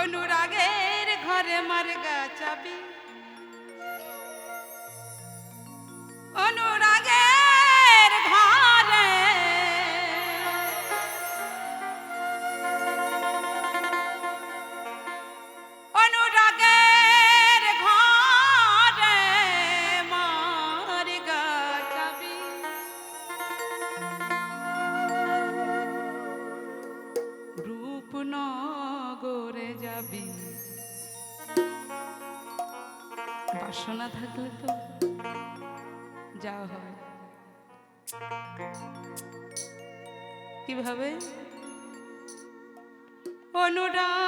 অনুরাগের ঘরে মার গাছাবি অনুরাগের বাসনা থাকলে তো যাওয়া হবে। কীভাবে? অনুরাগ!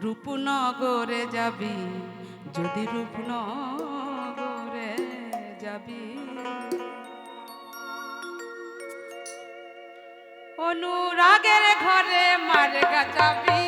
রূপনগরে যাবি যদি রূপনগরে যাবি। অনুরাগের ঘরে মার গাছাবি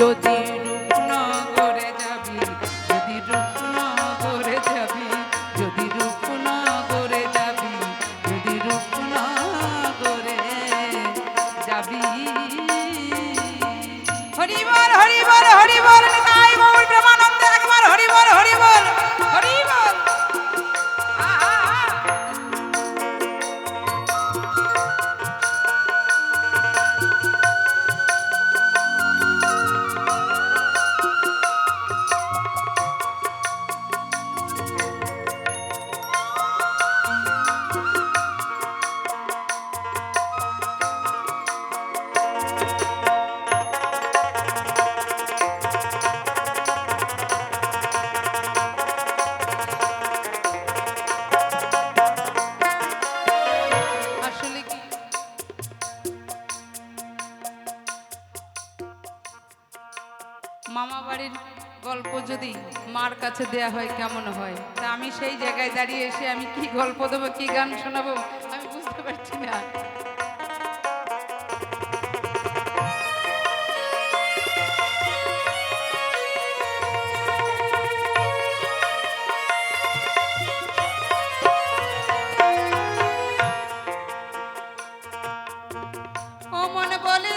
যদি রূপনগরে যাবি, যদি রূপনগরে যাবি, যদি রূপনগরে যাবি, যদি রূপনগরে যাবি। হরিবল হরিবল হরিবল নিতাই গৌর কাছে দেয়া হয়, কেমন হয়? তা আমি সেই জায়গায় দাঁড়িয়ে এসে আমি কি গল্প দেবো, কি গান শোনাবো, আমি বুঝতে পারছি না। মনে বলি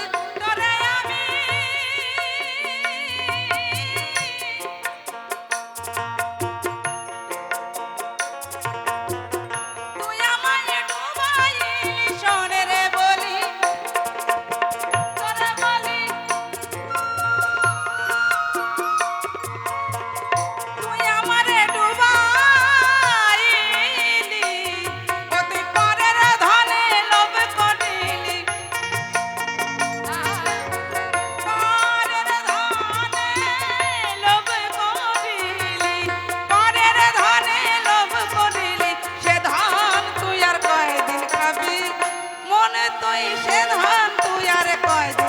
তুই সে ধান তুই আর কয়দিন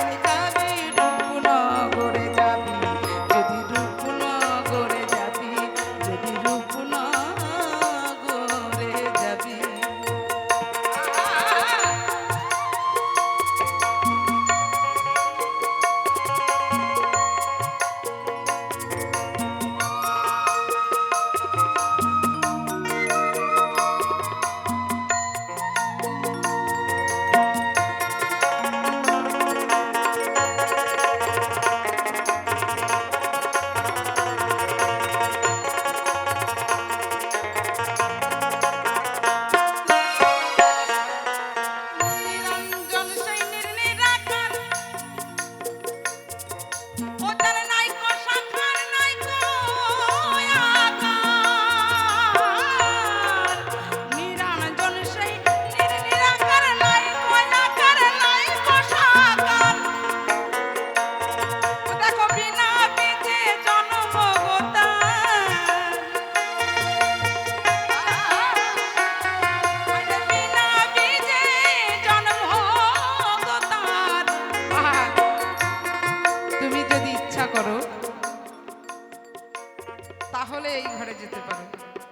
হয়ে এই ঘরে যেতে পারো।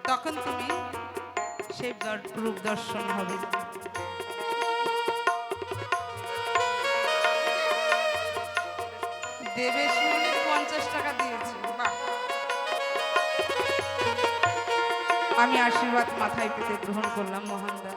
তখন তুমি সেই রূপ দর্শন হবে। পঞ্চাশ টাকা দিয়েছে। আমি আশীর্বাদ মাথায় পেতে গ্রহণ করলাম মোহনদা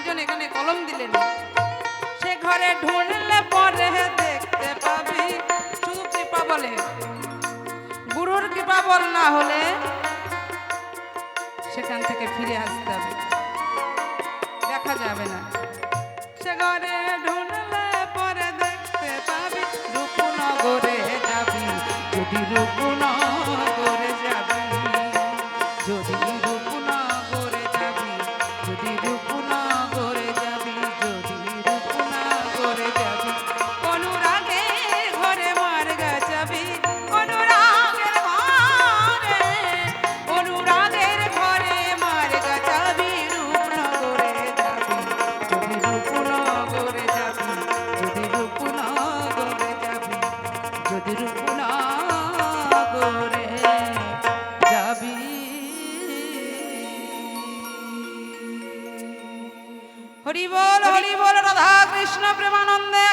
মহাজন এখানে কলম দিলেন। সে ঘরে ঢুঁড়লে পরে দেখতে পাবি, শুধু কৃপা বলে। গুরুর কৃপা বল না হলে সেখান থেকে ফিরে আসতে হবে। দেখা যাবে না। কৃষ্ণ প্রেমানন্দে